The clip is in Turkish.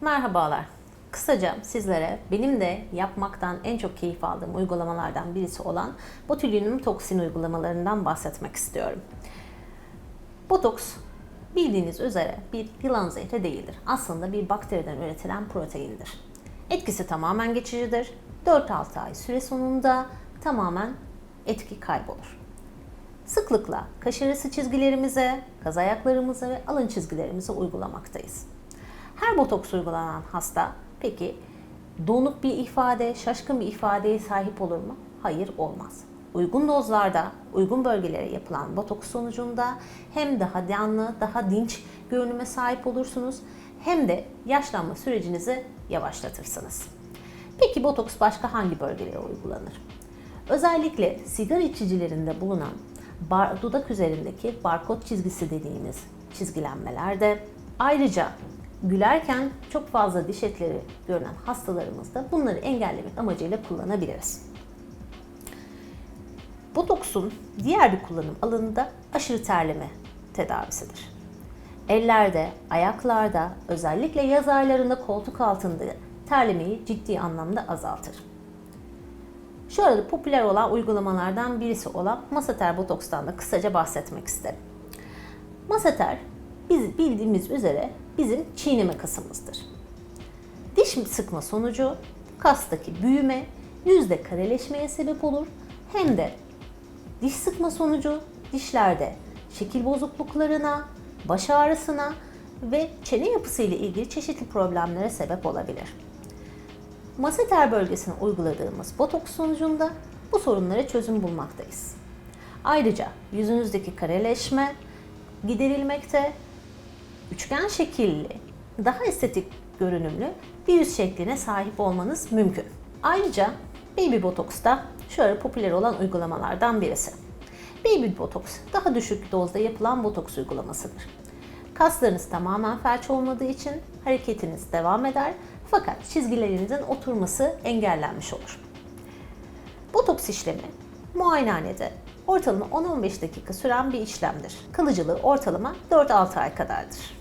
Merhabalar. Kısaca sizlere benim de yapmaktan en çok keyif aldığım uygulamalardan birisi olan botulinum toksin uygulamalarından bahsetmek istiyorum. Botoks bildiğiniz üzere bir yılan zehri değildir. Aslında bir bakteriden üretilen proteindir. Etkisi tamamen geçicidir. 4-6 ay süre sonunda tamamen etki kaybolur. Sıklıkla kaş arası çizgilerimize, kaz ayaklarımıza ve alın çizgilerimize uygulamaktayız. Her botoks uygulanan hasta peki donuk bir ifade, şaşkın bir ifadeye sahip olur mu? Hayır olmaz. Uygun dozlarda, uygun bölgelere yapılan botoks sonucunda hem daha canlı, daha dinç görünüme sahip olursunuz hem de yaşlanma sürecinizi yavaşlatırsınız. Peki botoks başka hangi bölgelere uygulanır? Özellikle sigara içicilerinde bulunan bar, dudak üzerindeki barkod çizgisi dediğimiz çizgilenmelerde ayrıca gülerken çok fazla diş etleri görünen hastalarımızda bunları engellemek amacıyla kullanabiliriz. Botoksun diğer bir kullanım alanı da aşırı terleme tedavisidir. Ellerde, ayaklarda, özellikle yaz aylarında koltuk altında terlemeyi ciddi anlamda azaltır. Şu arada popüler olan uygulamalardan birisi olan Masater Botoks'tan da kısaca bahsetmek isterim. Masater biz bildiğimiz üzere bizim çiğneme kasımızdır. Diş sıkma sonucu kastaki büyüme, yüzde kareleşmeye sebep olur hem de diş sıkma sonucu dişlerde şekil bozukluklarına, baş ağrısına ve çene yapısı ile ilgili çeşitli problemlere sebep olabilir. Maseter bölgesine uyguladığımız botoks sonucunda bu sorunlara çözüm bulmaktayız. Ayrıca yüzünüzdeki kareleşme giderilmekte, üçgen şekilli, daha estetik görünümlü bir yüz şekline sahip olmanız mümkün. Ayrıca Baby Botox da şu ara popüler olan uygulamalardan birisi. Baby Botox daha düşük dozda yapılan botoks uygulamasıdır. Kaslarınız tamamen felç olmadığı için hareketiniz devam eder fakat çizgilerinizin oturması engellenmiş olur. Botoks işlemi muayenehanede ortalama 10-15 dakika süren bir işlemdir. Kalıcılığı ortalama 4-6 ay kadardır.